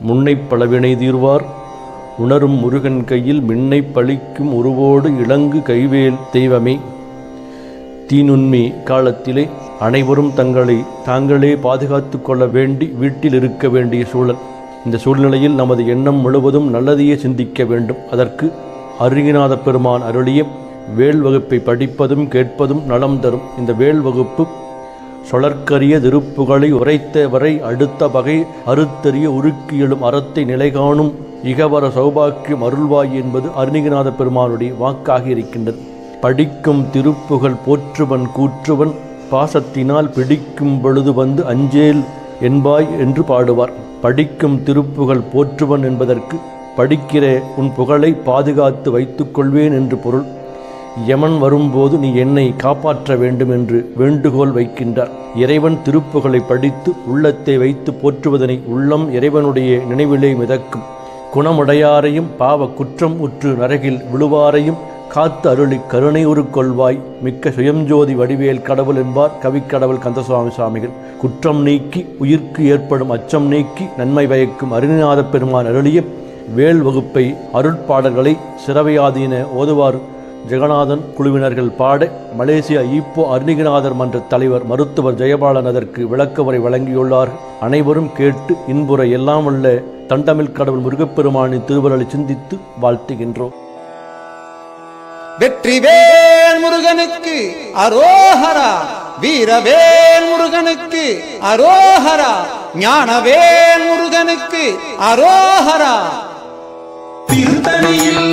முன்னைப் பலவினை தீர்வார். உணரும் முருகன் கையில் மின்னை பழிக்கும் உருவோடு இளங்கு கைவேல் தெய்வமே. தீநுண்மை காலத்திலே அனைவரும் தங்களை தாங்களே பாதுகாத்து கொள்ள வேண்டி வீட்டில் இருக்க வேண்டிய சூழல். இந்த சூழ்நிலையில் நமது எண்ணம் முழுவதும் நல்லதையே சிந்திக்க வேண்டும். அதற்கு அருகிநாத பெருமான் அருளிய வேல் வகுப்பை படிப்பதும் கேட்பதும் நலம் தரும். இந்த வேல் வகுப்பு சொலற்கரிய திருப்புகளை உரைத்தவரை அடுத்த வகை அறுத்தறிய உருக்கியலும் அறத்தை நிலைகாணும் இகவர சௌபாக்கியம் அருள்வாய் என்பது அருணிகநாத பெருமானுடைய வாக்காக இருக்கின்றது. படிக்கும் திருப்புகள் போற்றுவன் கூற்றுவன் பாசத்தினால் பிடிக்கும் பொழுது வந்து அஞ்சேல் என்பாய் என்று பாடுவார். படிக்கும் திருப்புகள் போற்றுவன் என்பதற்கு படிக்கிற உன் புகழை பாதுகாத்து வைத்துக் கொள்வேன் என்று பொருள். யமன் வரும்போது நீ என்னை காப்பாற்ற வேண்டும் என்று வேண்டுகோள் வைக்கின்றார். இறைவன் திருப்புகளை படித்து உள்ளத்தை வைத்து போற்றுவதனை உள்ளம் இறைவனுடைய நினைவிலே மிதக்கும். குணமுடையாரையும் பாவ குற்றம் உற்று நரகில் விழுவாரையும் காத்து அருளி கருணை கொள்வாய் மிக்க சுயஞ்சோதி வடிவேல் கடவுள் என்பார் கவிக்கடவுள் கந்தசுவாமி சுவாமிகள் குற்றம் நீக்கி உயிர்க்கு ஏற்படும் அச்சம் நீக்கி நன்மை பயக்கும் அருணிநாத பெருமான் அருளிய வேல் வகுப்பை அருட்பாடல்களை சிறவையாதீன ஓதுவார். ஜெகநாதன் குழுவினர்கள் பாட மலேசியா ஈப்போ அருணிகநாதர் மன்ற தலைவர் மருத்துவர் ஜெயபாலன் அதற்கு விளக்கவுரை வழங்கியுள்ளார். அனைவரும் கேட்டு இன்புற எல்லாம் உள்ள தண்டமிழ் கடவுள் முருகப்பெருமானின் திருவருளை சிந்தித்து வாழ்த்துகின்றோம். வெற்றிவேல் முருகனுக்கு அரோஹரா வீரவேல் முருகனுக்கு அரோஹரா ஞானவேல் முருகனுக்கு அரோஹரா. திருத்தணியில்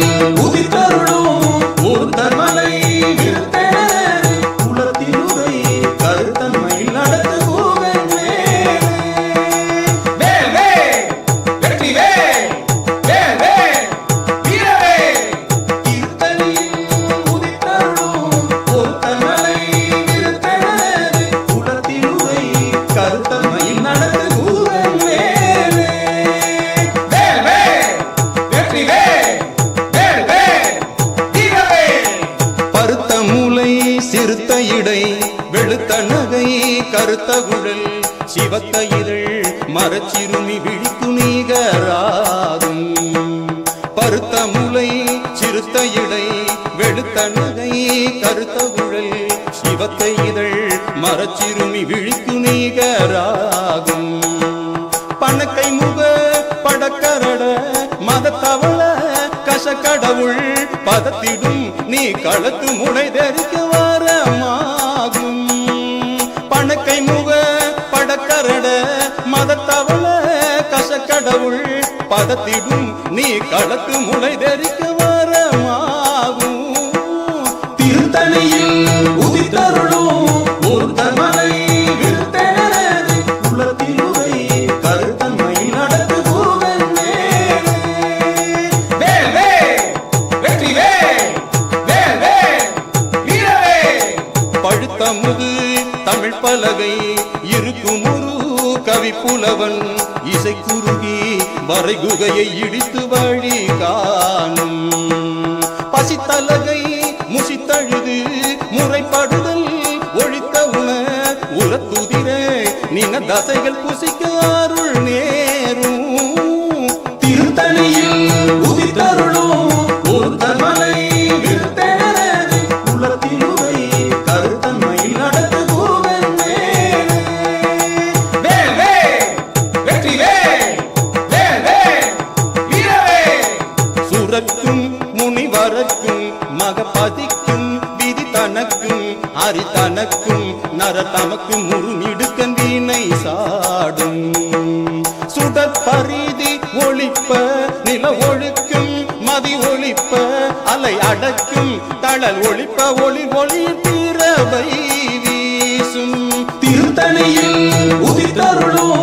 சிறுத்த இடை வெளுத்த நகை கருத்த குழல் சிவத்த இதழ் மரச்சிறுமி விழித்து நீகராகும். பருத்த முலை சிறுத்த இடை வெளுத்த நகை கருத்த குழல் சிவத்த இதழ் மரச்சிறுமி விழித்து நீகராகும். பணக்கை முக படக்கரட மதத்தவள கச கடவுள் பதத்திடும் நீ களத்து முனை தரிக்க வரமாகும். பணக்கை முக படக்கரட மதத்தவள கசக்கடவுள் பதத்திடும் நீ களத்து முனை தரிக்க புலவன் இசை குறுகி வரைகுகையை இடித்து வழி காணும். பசித்தலகை முசித்தழுது முறைப்படுதல் ஒழித்த உண உரத்துதிர நின தசைகள் புசிக்க அருள் நேரும். திருத்தணியில் உதித்தருளும் ஒரு விருத்தெனது அரி தனக்கும் நர தமக்கு முருமிடுக்கன் வீணை சாடும். சுடற் பரிதி ஒளிப்ப நில ஒழுக்கும் மதி ஒழிப்ப அலை அடக்கும் தழல் ஒழிப்ப ஒளி ஒளி பிறவை வீசும். திருத்தணியில் உதித்தருளும்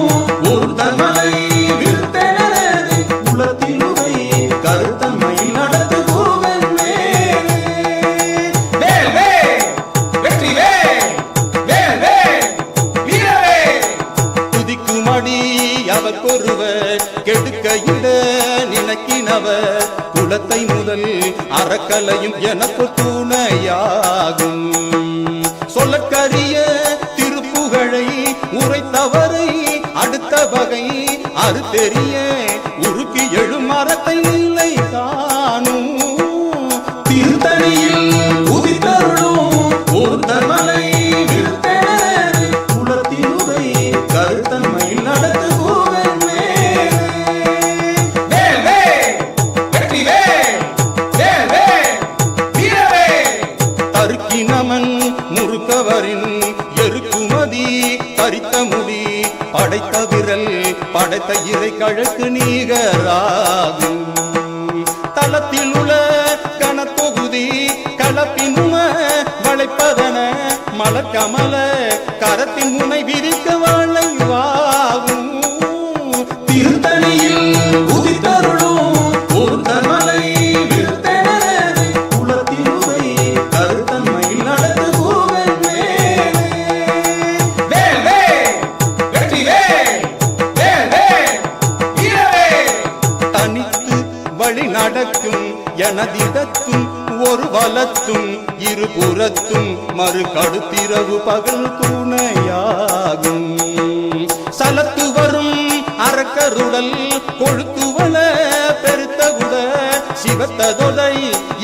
குலத்தை முதல் அறக்கலையும் எனக்கு துணையாகும் சொல்லற்கரிய திருப்புகழை உரைத்தவரை அடுத்த வகை அது தெரிய முறுக்கவரின் எருக்குமதி தரித்த முடி படைத்த விரல் படைத்த இறை கழக்கு நீகராகும். தளத்தில் உள்ள கலப்பின் உம வளைப்பதன மலக்கமல கரத்தின் முனை விரிக்க நடக்கும் எனதிடத்தும் ஒரு வலத்தும் இருபுறத்தும் மறு கடுத்திரவு பகல் துணையாகும். சலத்து வரும் அறக்கருடல் கொழுத்துவள பெருத்தகுட சிவத்ததொலை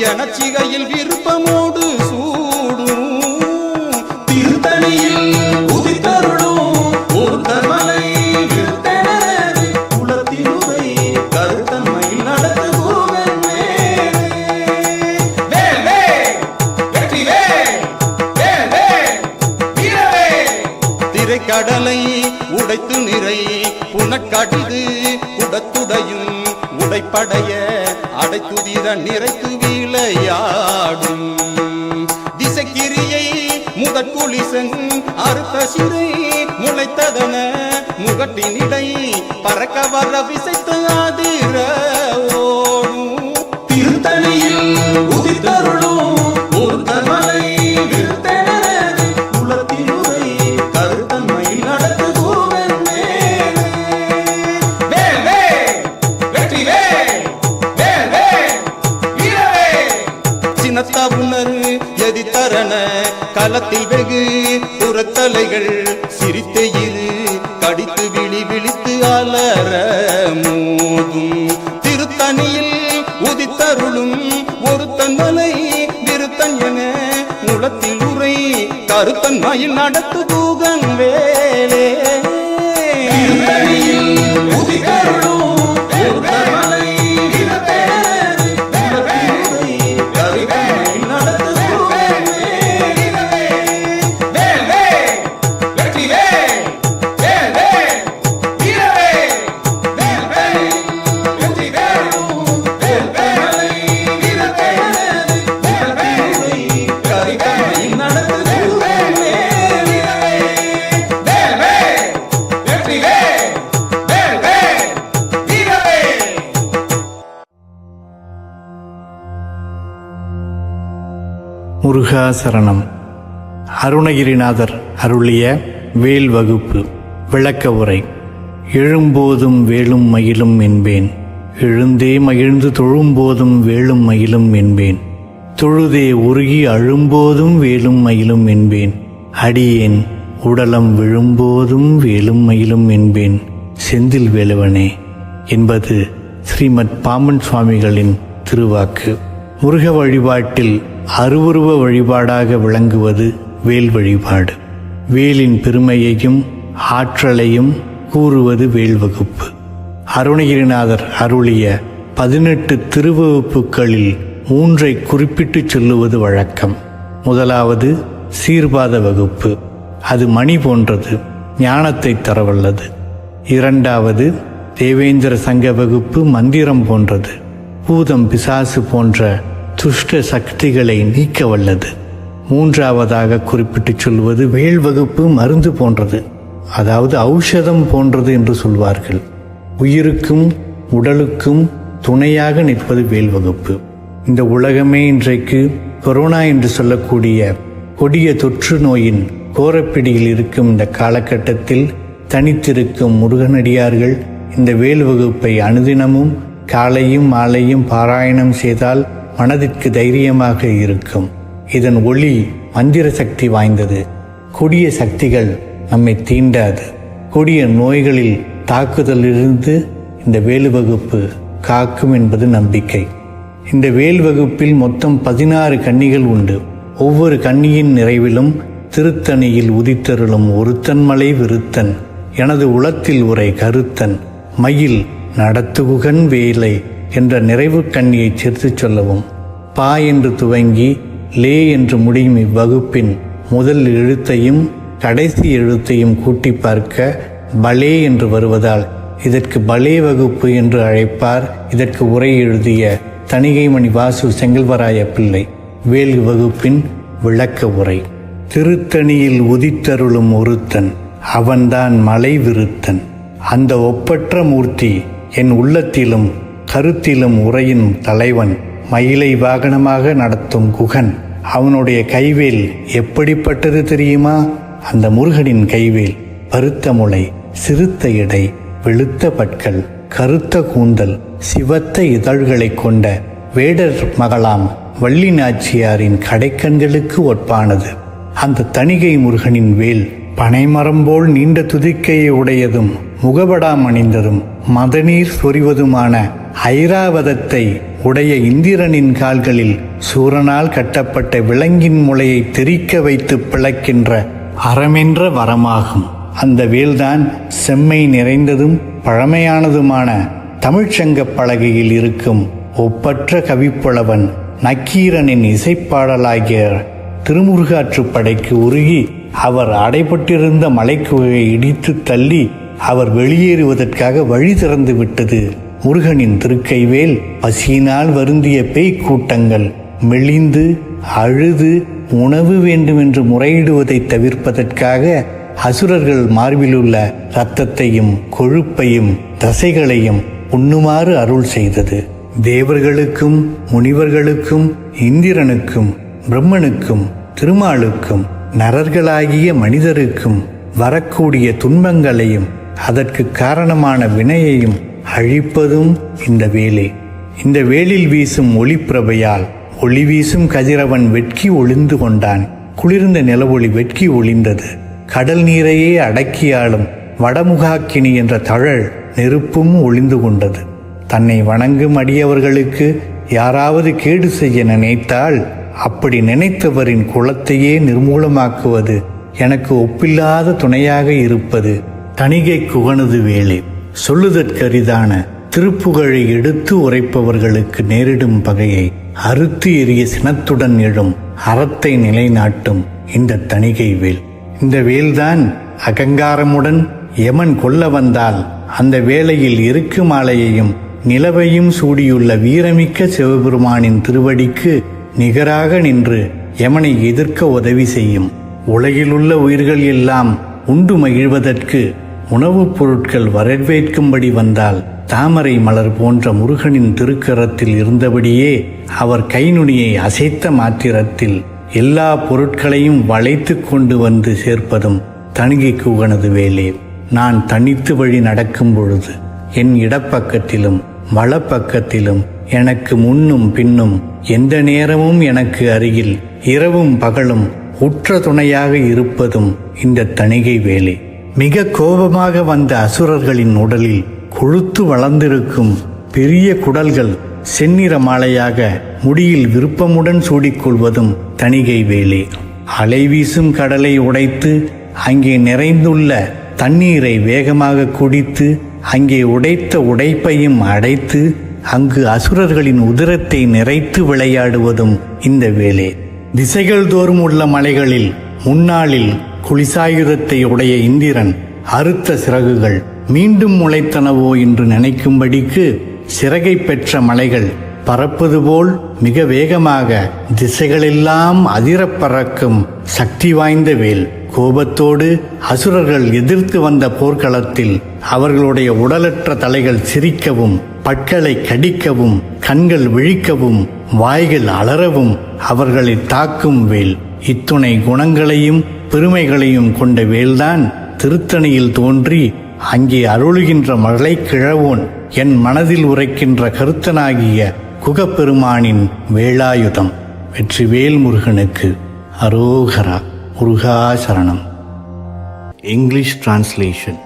எனச்சிகையில் விருப்பமோடு சூ கடலை உடைத்து நிறை புனக்கடிது உடத்துடையும் உடைப்படைய அடைத்துதிர நிறைத்து விளையாடும். திசைக்கிரியை முதற்குளிசன் அறுத்த சிறை முளைத்ததன முகட்டினிடை பறக்க வர விசைத்து ஆதிர சரணம். அருணகிரிநாதர் அருளிய வேல் வகுப்பு விளக்க உரை. எழும்போதும் வேலும் மயிலும் என்பேன். எழுந்தே மகிழ்ந்து தொழும்போதும் வேலும் மயிலும் என்பேன். தொழுதே உருகி அழும்போதும் வேலும் மயிலும் என்பேன். அடியேன் உடலம் விழும்போதும் வேலும் மயிலும் என்பேன். செந்தில் வேலுவனே என்பது ஸ்ரீமத் பாமன் சுவாமிகளின் திருவாக்கு. முருக வழிபாட்டில் அருவுருவ வழிபாடாக விளங்குவது வேல் வழிபாடு. வேலின் பெருமையையும் ஆற்றலையும் கூறுவது வேல் வகுப்பு. அருணகிரிநாதர் அருளிய பதினெட்டு திருவகுப்புகளில் மூன்றை குறிப்பிட்டு சொல்லுவது வழக்கம். முதலாவது சீர்பாத வகுப்பு. அது மணி போன்றது ஞானத்தை தரவல்லது. இரண்டாவது தேவேந்திர சங்க வகுப்பு மந்திரம் போன்றது பூதம் பிசாசு போன்ற துஷ்ட சக்திகளை நீக்க வல்லது. மூன்றாவதாக குறிப்பிட்டுச் சொல்வது வேல் வகுப்பு மருந்து போன்றது. அதாவது ஔஷதம் போன்றது என்று சொல்வார்கள். உயிருக்கும் உடலுக்கும் துணையாக நிற்பது வேல் வகுப்பு. இந்த உலகமே இன்றைக்கு கொரோனா என்று சொல்லக்கூடிய கொடிய தொற்று நோயின் கோரப்பிடியில் இருக்கும் இந்த காலகட்டத்தில் தனித்திருக்கும் முருகனடியார்கள் இந்த வேல் வகுப்பை அனுதினமும் காலையும் மாலையும் பாராயணம் செய்தால் மனதிற்கு தைரியமாக இருக்கும். இதன் ஒளி மந்திர சக்தி வாய்ந்தது. கொடிய சக்திகள் நம்மை தீண்டாது. கொடிய நோய்களில் தாக்குதலிலிருந்து இந்த வேலு வகுப்பு காக்கும் என்பது நம்பிக்கை. இந்த வேல் வகுப்பில் மொத்தம் பதினாறு கன்னிகள் உண்டு. ஒவ்வொரு கன்னியின் நிறைவிலும் திருத்தணியில் உதித்தருளும் ஒருத்தன் மலை விருத்தன். எனது உளத்தில் உரை கருத்தன். மயில் நடத்துகுகன் வேலை. என்ற நிறைவு கண்ணியைச் சேர்த்துச் சொல்லவும் பா என்று துவங்கி லே என்று முடியும் இவ்வகுப்பின் முதல் எழுத்தையும் கடைசி எழுத்தையும் கூட்டி பார்க்க பலே என்று வருவதால் இதற்கு பலே வகுப்பு என்று அழைப்பார். இதற்கு உரை எழுதிய தணிகைமணி வாசு செங்கல்வராய பிள்ளை. வேல்கு வகுப்பின் விளக்க உரை. திருத்தணியில் உதித்தருளும் ஒருத்தன் அவன்தான் மலை விருத்தன். அந்த ஒப்பற்ற மூர்த்தி என் உள்ளத்திலும் கருத்திலும் உரையின் தலைவன் மயிலை வாகனமாக நடத்தும் குகன். அவனுடைய கைவேல் எப்படிப்பட்டது தெரியுமா? அந்த முருகனின் கைவேல் பருத்த முளை சிறுத்த இடை வெளுத்த பற்கள் கருத்த கூந்தல் சிவத்த இதழ்களைக் கொண்ட வேடர் மகளாம் வள்ளி நாச்சியாரின் கடைக்கண்களுக்கு ஒப்பானது. அந்த தணிகை முருகனின் வேல் பனைமரம் போல் நீண்ட துதிக்கையை உடையதும் முகபடாம் அணிந்ததும் மதநீர் சொரிவதுமான ஐராவதத்தை உடைய இந்திரனின் கால்களில் சூரனால் கட்டப்பட்ட விலங்கின் முளையை தெறிக்க வைத்து பிளக்கின்ற அறமென்ற வரமாகும். அந்த வேல்தான் செம்மை நிறைந்ததும் பழமையானதுமான தமிழ்ச்சங்கப் பலகையில் இருக்கும் ஒப்பற்ற கவிப்புலவன் நக்கீரனின் இசைப்பாடலாகிய திருமுருகாற்றுப் படைக்கு உருகி அவர் அடைபட்டிருந்த மலைக்குகையை இடித்து தள்ளி அவர் வெளியேறுவதற்காக வழி திறந்து விட்டது. முருகனின் திருக்கைவேல் பசியினால் வருந்திய பேய்க் கூட்டங்கள் மெலிந்து அழுது உணவு வேண்டுமென்று முறையிடுவதை தவிர்ப்பதற்காக அசுரர்கள் மார்பிலுள்ள இரத்தத்தையும் கொழுப்பையும் தசைகளையும் உண்ணுமாறு அருள் செய்தது. தேவர்களுக்கும் முனிவர்களுக்கும் இந்திரனுக்கும் பிரம்மனுக்கும் திருமாலுக்கும் நரர்களாகிய மனிதருக்கும் வரக்கூடிய துன்பங்களையும் அதற்கு காரணமான வினையையும் அழிப்பதும் இந்த வேலை. இந்த வேலில் வீசும் ஒளிப்பிரபையால் ஒளி வீசும் கதிரவன் வெட்கி ஒளிந்து கொண்டான். குளிர்ந்த நிலவொளி வெட்கி ஒளிந்தது. கடல் நீரையே அடக்கியாலும் வடமுகாக்கினி என்ற தழல் நெருப்பும் ஒளிந்து கொண்டது. தன்னை வணங்கும் அடியவர்களுக்கு யாராவது கேடு செய்ய நினைத்தால் அப்படி நினைத்தவரின் குலத்தையே நிர்மூலமாக்குவது எனக்கு ஒப்பில்லாத துணையாக இருப்பது தணிகை குகனது வேலை. சொல்லுதற்கரிதான திருப்புகழை எடுத்து உரைப்பவர்களுக்கு நேரிடும் பகையை அறுத்து எரிய சினத்துடன் எழும் அறத்தை நிலைநாட்டும் இந்த தணிகை வேல். இந்த வேல்தான் அகங்காரமுடன் யமன் கொல்ல வந்தால் அந்த வேளையில் இருக்கு மாலையையும் நிலவையும் சூடியுள்ள வீரமிக்க சிவபெருமானின் திருவடிக்கு நிகராக நின்று யமனை எதிர்க்க உதவி செய்யும். உலகிலுள்ள உயிர்கள் எல்லாம் உண்டு மகிழ்வதற்கு உணவுப் பொருட்கள் வரவேற்கும்படி வந்தால் தாமரை மலர் போன்ற முருகனின் திருக்கரத்தில் இருந்தபடியே அவர் கைநுனியை அசைத்த மாத்திரத்தில் எல்லா பொருட்களையும் வளைத்து கொண்டு வந்து சேர்ப்பதும் தணிகைக்கு உகனது வேலே. நான் தனித்து வழி நடக்கும் பொழுது என் இடப்பக்கத்திலும் வலப்பக்கத்திலும் எனக்கு முன்னும் பின்னும் எந்த நேரமும் எனக்கு அருகில் இரவும் பகலும் உற்ற துணையாக இருப்பதும் இந்த தணிகை வேலை. மிக கோபமாக வந்த அசுரர்களின் உடலில் கொழுத்து வளர்ந்திருக்கும் பெரிய குடல்கள் செந்நிற மாலையாக முடியில் விருப்பமுடன் சூடிக்கொள்வதும் தணிகை வேலை. அலை வீசும் கடலை உடைத்து அங்கே நிறைந்துள்ள தண்ணீரை வேகமாக குடித்து அங்கே உடைத்த உடைப்பையும் அடைத்து அங்கு அசுரர்களின் உதிரத்தை நிறைத்து விளையாடுவதும் இந்த வேலை. திசைகள் தோறும் உள்ள மலைகளில் முன்னாளில் குளிசாயுதத்தை உடைய இந்திரன் அறுத்த சிறகுகள் மீண்டும் முளைத்தனவோ என்று நினைக்கும்படிக்கு சிறகை பெற்ற மலைகள் பறப்பது போல் மிக வேகமாக திசைகளெல்லாம் அதிரப் பறக்கும் சக்தி வாய்ந்த வேல். கோபத்தோடு அசுரர்கள் எதிர்த்து வந்த போர்க்களத்தில் அவர்களுடைய உடலற்ற தலைகள் சிரிக்கவும் பற்களை கடிக்கவும் கண்கள் விழிக்கவும் வாய்கள் அலறவும் அவர்களை தாக்கும் வேல். இத்துணை குணங்களையும் பெருமைகளையும் கொண்ட வேல்தான் திருத்தணியில் தோன்றி அங்கே அருளுகின்ற மழை கிழவோன் என் மனதில் உரைக்கின்ற கருத்தனாகிய குகப்பெருமானின் வேளாயுதம் வெற்றி வேல் முருகனுக்கு அரோகரா முருகாசரணம் English translation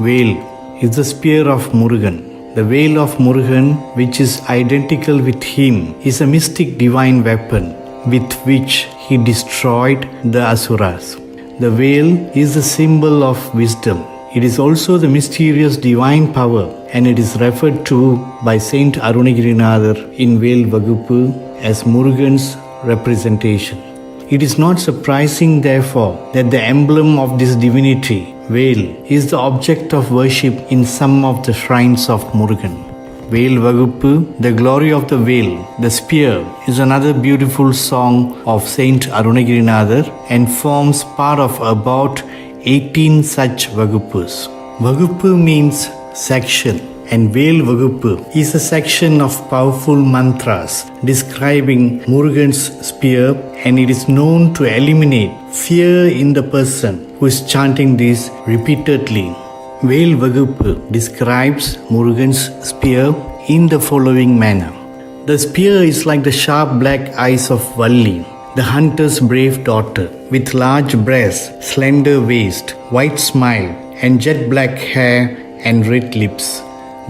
vel is the spear of Murugan the vel of Murugan which is identical with him, is a mystic divine weapon with which he destroyed the Asuras. The veil is a symbol of wisdom. It is also the mysterious divine power and it is referred to by Saint Arunagirinathar in Veil Vagupu as Murugan's representation. It is not surprising, therefore, that the emblem of this divinity, Veil, is the object of worship in some of the shrines of Murugan. Veil Vagupu, the glory of the veil, the spear, is another beautiful song of Saint Arunagirinathar and forms part of about 18 such Vagupus. Vagupu means section and Veil Vagupu is a section of powerful mantras describing Murugan's spear and it is known to eliminate fear in the person who is chanting this repeatedly. Veil Vagupu describes Murugan's spear in the following manner. The spear is like the sharp black eyes of Valli, the hunter's brave daughter, with large breasts, slender waist, white smile, and jet black hair and red lips.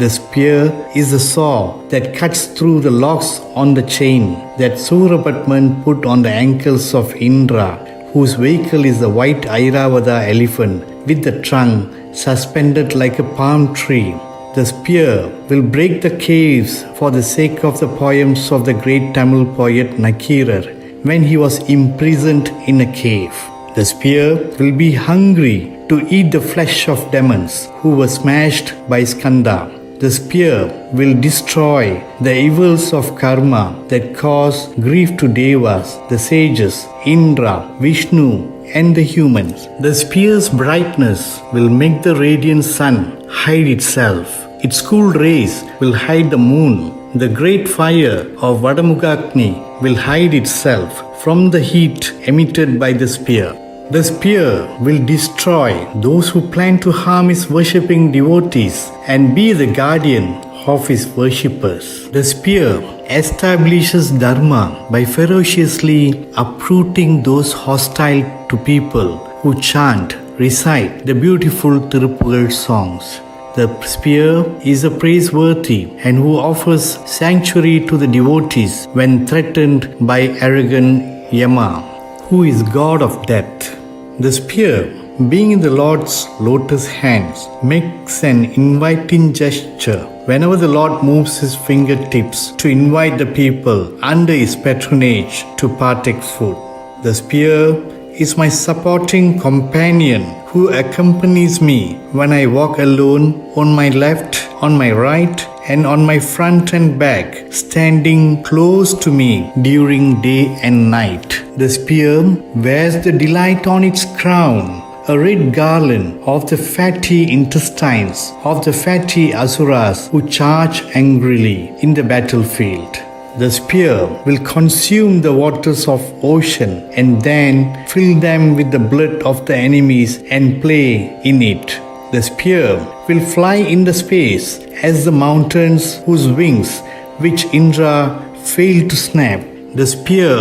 The spear is a saw that cuts through the locks on the chain that Surapatman put on the ankles of Indra, whose vehicle is the white Airavata elephant with the trunk suspended like a palm tree. The spear will break the caves for the sake of the poems of the great Tamil poet Nakirar when he was imprisoned in a cave. The spear will be hungry to eat the flesh of demons who were smashed by Skanda. The spear will destroy the evils of karma that cause grief to devas, the sages, Indra, Vishnu, and the humans. The spear's brightness will make the radiant sun hide itself. Its cool rays will hide the moon. The great fire of Vadamugakni will hide itself from the heat emitted by the spear. The spear will destroy those who plan to harm his worshipping devotees and be the guardian of his worshippers. The spear establishes dharma by ferociously uprooting those hostile to people who chant, recite the beautiful Tirupugal songs. The spear is a praiseworthy and who offers sanctuary to the devotees when threatened by arrogant Yama, who is god of death. The spear, being in the Lord's lotus hands, makes an inviting gesture whenever the Lord moves his fingertips to invite the people under his patronage to partake food. The spear is my supporting companion who accompanies me when I walk alone on my left, on my right, and on my front and back, standing close to me during day and night. The spear wears the delight on its crown, a red garland of the fatty intestines of the fatty asuras who charge angrily in the battlefield. The spear will consume the waters of ocean and then fill them with the blood of the enemies and play in it. The spear will fly in the space as the mountains whose wings, which Indra failed to snap. The spear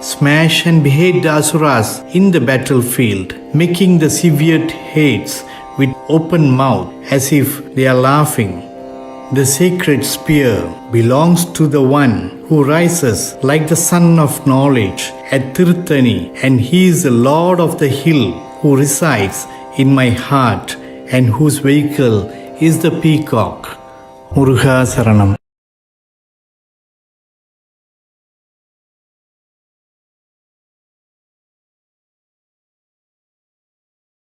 smash and behead the asuras in the battlefield, making the severed heads with open mouth as if they are laughing. The sacred spear belongs to the one who rises like the sun of knowledge at Tirthani, and he is the Lord of the hill who resides in my heart and whose vehicle is the peacock. Muruga Saranam.